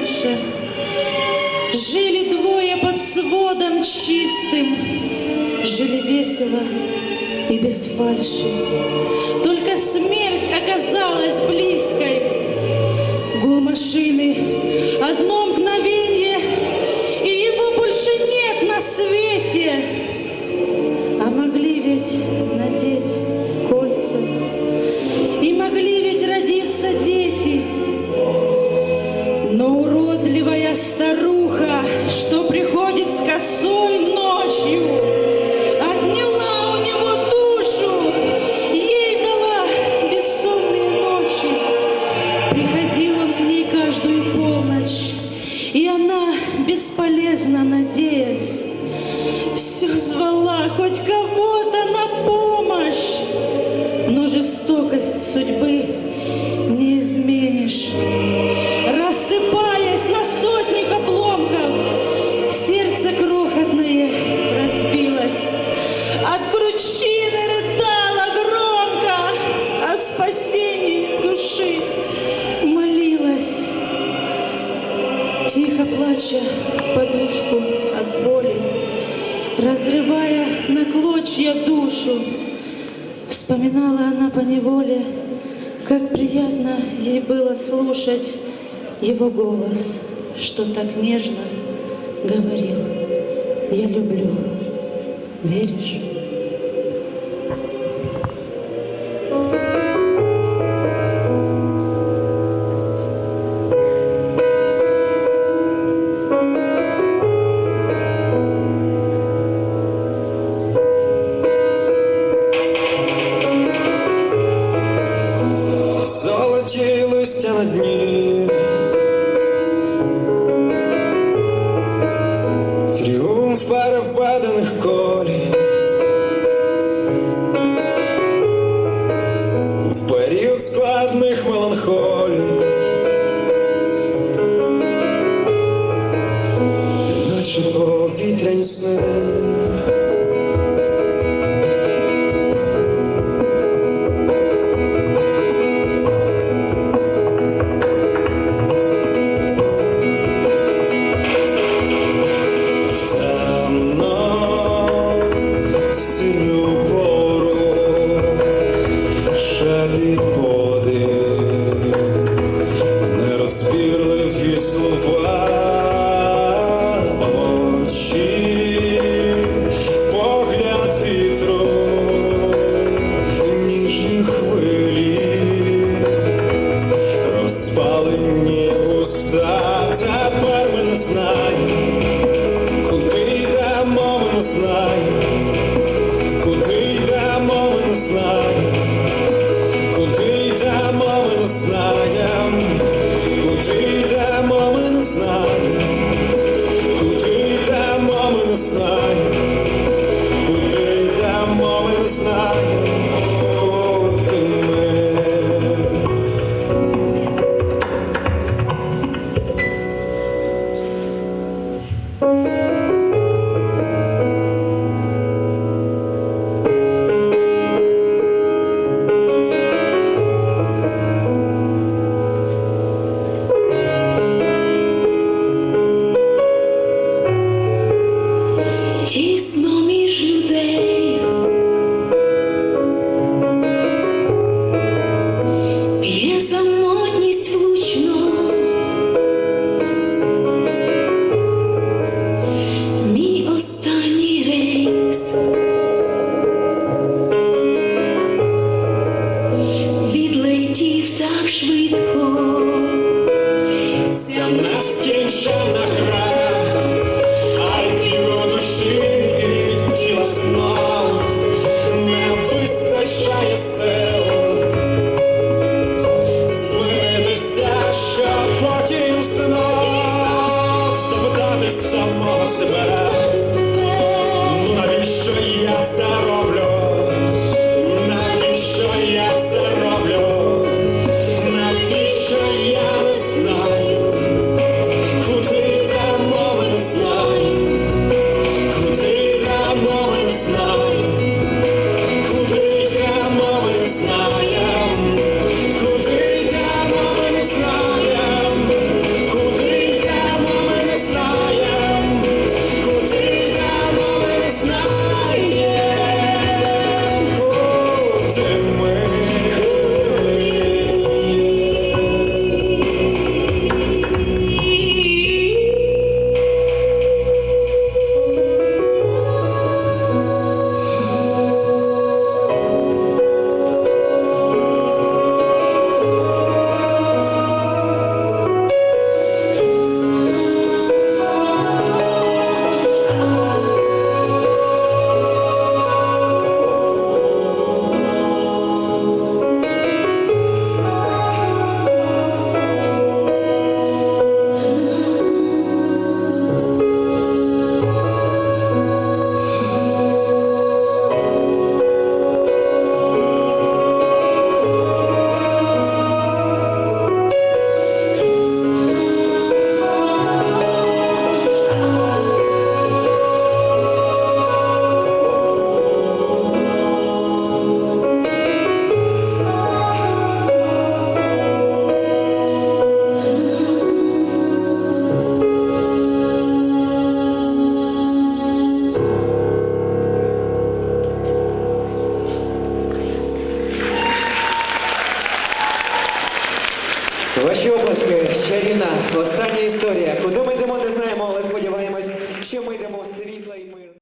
раньше Жили двое под сводом чистым Жили весело и без фальши. Только смерть оказалась близкой. Гул машины, одно мгновение И его больше нет на свете. А могли ведь надеть бесполезно надеясь, все звала хоть кого-то на помощь. Но жестокость судьбы не изменишь. Плача в подушку от боли, разрывая на клочья душу, Вспоминала она по неволе, как приятно ей было слушать его голос, что так нежно говорил «Я люблю». Веришь? Переведених ми не знаємо, куди йдемо, ми не знаємо, куди йдемо, ми не знаємо, куди йдемо, ми не знаємо, куди йдемо, ми не знаємо, куди йдемо, ми не знаємо, Podcast. Ваші обласки, чарівна, остання історія. Куди ми йдемо, не знаємо, але сподіваємось, що ми йдемо в світ.